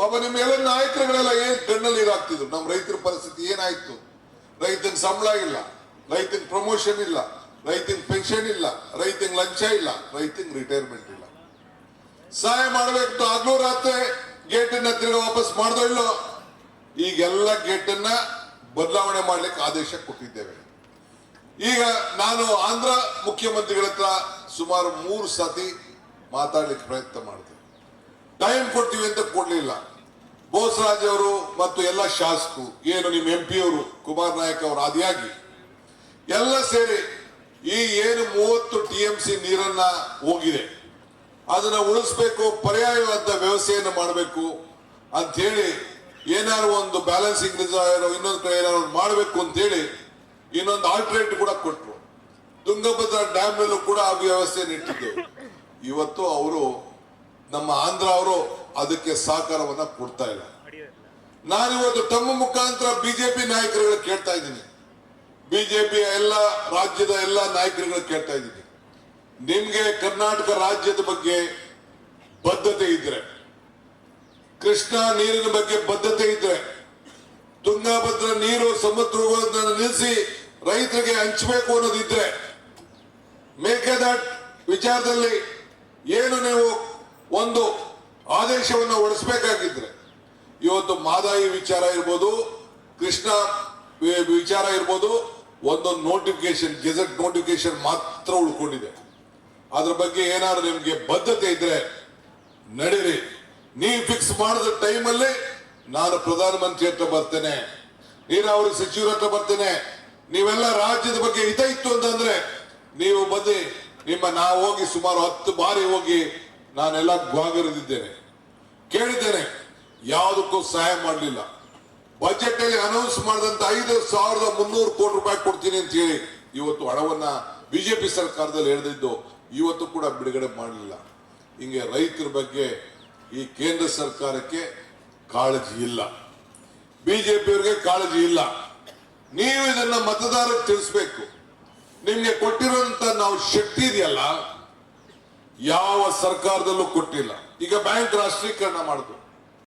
ಪಾಪ ನಿಮ್ಮ ಎಲ್ಲ ನಾಯಕರುಗಳೆಲ್ಲ ಏನ್ ಕಣ್ಣಲ್ಲಿ ಇದಾಗ್ತಿದ್ರು? ನಮ್ಮ ರೈತರ ಪರಿಸ್ಥಿತಿ ಏನಾಯ್ತು? ರೈತನ ಸಂಬಳ ಇಲ್ಲ, ರೈತನ ಪ್ರಮೋಷನ್ ಇಲ್ಲ, ರೈತನ ಪೆನ್ಷನ್ ಇಲ್ಲ ರೈತನ ಲಂಚ ಇಲ್ಲ ರೈತನ ರಿಟೈರ್ಮೆಂಟ್ ಇಲ್ಲ. ಸಹಾಯ ಮಾಡಬೇಕು ಆಗ್ಲೂ ರಾತ್ರಿ ಗೇಟನ್ನ ತಿರ್ಗ ವಾಪಸ್ ಮಾಡ್ದೋ ಈಗೆಲ್ಲ ಗೇಟನ್ನ ಬದಲಾವಣೆ ಮಾಡ್ಲಿಕ್ಕೆ ಆದೇಶ ಕೊಟ್ಟಿದ್ದೇವೆ. ಈಗ ನಾನು ಆಂಧ್ರ ಮುಖ್ಯಮಂತ್ರಿಗಳ ಹತ್ರ ಸುಮಾರು ಮೂರು ಸತಿ ಮಾತಾಡ್ಲಿಕ್ಕೆ ಪ್ರಯತ್ನ ಮಾಡಿದೆ ಟೈಮ್ ಕೊಡ್ತೀವಿ ಅಂತ ಕೊಡ್ಲಿಲ್ಲ. ಬೋಸರಾಜ್ ಅವರು ಮತ್ತು ಎಲ್ಲ ಶಾಸಕರು, ಏನು ನಿಮ್ಮ ಎಂ ಪಿ ಅವರು, ಕುಮಾರ್ ನಾಯಕ್ ಅವರು ಆದಿಯಾಗಿ, ಎಲ್ಲ ಸೇರಿ ಈ ಏನು ಮೂವತ್ತು ಟಿ ಎಂ ಸಿ ನೀರನ್ನ ಹೋಗಿದೆ. ಅದನ್ನ ಉಳಿಸ್ಬೇಕು, ಪರ್ಯಾಯವಾದ ವ್ಯವಸ್ಥೆಯನ್ನು ಮಾಡಬೇಕು ಅಂತ ಹೇಳಿ ಏನಾದ್ರು ಒಂದು ಬ್ಯಾಲೆನ್ಸಿಂಗ್ ಇನ್ನೊಂದು ಕಡೆ ಏನಾದ್ರು ಮಾಡಬೇಕು ಅಂತ ಹೇಳಿ ಇನ್ನೊಂದು ಆಲ್ಟರ್ನೇಟ್ ಕೂಡ ಕೊಟ್ಟರು ತುಂಗಭದ್ರಾ ಡ್ಯಾಮ್ ಕೂಡ ಆ ವ್ಯವಸ್ಥೆ ಇಟ್ಟಿದ್ದೇವೆ. ಇವತ್ತು ಅವರು ನಮ್ಮ ಆಂಧ್ರ ಅವರು ಅದಕ್ಕೆ ಸಹಕಾರವನ್ನ ಕೊಡ್ತಾ ಇಲ್ಲ. ನಾನಿವತ್ತು ತಮ್ಮ ಮುಖಾಂತರ ಬಿಜೆಪಿ ನಾಯಕರುಗಳು ಕೇಳ್ತಾ ಇದ್ದೀನಿ. ಬಿಜೆಪಿ ಎಲ್ಲ ರಾಜ್ಯದ ಎಲ್ಲ ನಾಯಕರುಗಳು ಕೇಳ್ತಾ ಇದ್ದೀನಿ. ನಿಮ್ಗೆ ಕರ್ನಾಟಕ ರಾಜ್ಯದ ಬಗ್ಗೆ ಬದ್ಧತೆ ಇದ್ರೆ ಕೃಷ್ಣ ನೀರಿನ ಬಗ್ಗೆ ಬದ್ಧತೆ ಇದ್ರೆ ತುಂಗಾಭದ್ರ ನೀರು ಸಮುದ್ರ ನಿಲ್ಲಿಸಿ ರೈತರಿಗೆ ಹಂಚಬೇಕು ಅನ್ನೋದಿದ್ರೆ ಮೇಕೆದಾಟ್ ವಿಚಾರದಲ್ಲಿ ಏನು ನೀವು ಒಂದು ಆದೇಶವನ್ನು ಹೊರಡಿಸಬೇಕಾಗಿದ್ರೆ. ಇವತ್ತು ಮಾದಾಯಿ ವಿಚಾರ ಇರ್ಬೋದು, ಕೃಷ್ಣ ವಿಚಾರ ಇರ್ಬೋದು ಒಂದೊಂದು ನೋಟಿಫಿಕೇಶನ್ ಗೆಜೆಟ್ ನೋಟಿಫಿಕೇಶನ್ ಮಾತ್ರ ಉಳ್ಕೊಂಡಿದೆ. ಅದ್ರ ಬಗ್ಗೆ ಏನಾದ್ರು ನಿಮ್ಗೆ ಬದ್ಧತೆ ಇದ್ರೆ ನಡೀರಿ. ನೀವು ಫಿಕ್ಸ್ ಮಾಡಿದ ಟೈಮಲ್ಲಿ ನಾನು ಪ್ರಧಾನಮಂತ್ರಿ ಹತ್ರ ಬರ್ತೇನೆ, ನೀರಾವರಿ ಸಚಿವರ ಹತ್ರ ಬರ್ತೇನೆ, ನೀವೆಲ್ಲ ರಾಜ್ಯದ ಬಗ್ಗೆ ಹಿತ ಇತ್ತು ಅಂತಂದ್ರೆ ನೀವು ಬಂದು ನಿಮ್ಮ ನಾ ಹೋಗಿ ಸುಮಾರು ಹತ್ತು ಬಾರಿ ಹೋಗಿ ನಾನೆಲ್ಲ ಗ್ವಾಗರಿದ್ದೇನೆ ಕೇಳಿದ್ದೇನೆ, ಯಾವುದಕ್ಕೂ ಸಹಾಯ ಮಾಡಲಿಲ್ಲ. ಬಜೆಟ್ ಅಲ್ಲಿ ಅನೌನ್ಸ್ ಮಾಡಿದಂತ ಐದು ಸಾವಿರದ ಮುನ್ನೂರು ಕೋಟಿ ರೂಪಾಯಿ ಕೊಡ್ತೀನಿ ಅಂತ ಹೇಳಿ ಇವತ್ತು ಹಣವನ್ನ ಬಿಜೆಪಿ ಸರ್ಕಾರದಲ್ಲಿ ಹೇಳಿದ್ದು ಇವತ್ತು ಕೂಡ ಬಿಡುಗಡೆ ಮಾಡಲಿಲ್ಲ. ಹಿಂಗೆ ರೈತರ ಬಗ್ಗೆ ಈ ಕೇಂದ್ರ ಸರ್ಕಾರಕ್ಕೆ ಕಾಳಜಿ ಇಲ್ಲ. ಬಿಜೆಪಿಯವರಿಗೆ ಕಾಳಜಿ ಇಲ್ಲ. ನೀವು ಇದನ್ನ ಮತದಾರಕ್ಕೆ ತಿಳಿಸ್ಬೇಕು. ನಿಮ್ಗೆ ಕೊಟ್ಟಿರುವಂತ ನಾವು ಶಕ್ತಿ ಇದೆಯಲ್ಲ ಯಾವ ಸರ್ಕಾರದಲ್ಲೂ ಕೊಟ್ಟಿಲ್ಲ. ಈಗ ಬ್ಯಾಂಕ್ ರಾಷ್ಟ್ರೀಕರಣ ಮಾಡಿದ್ರು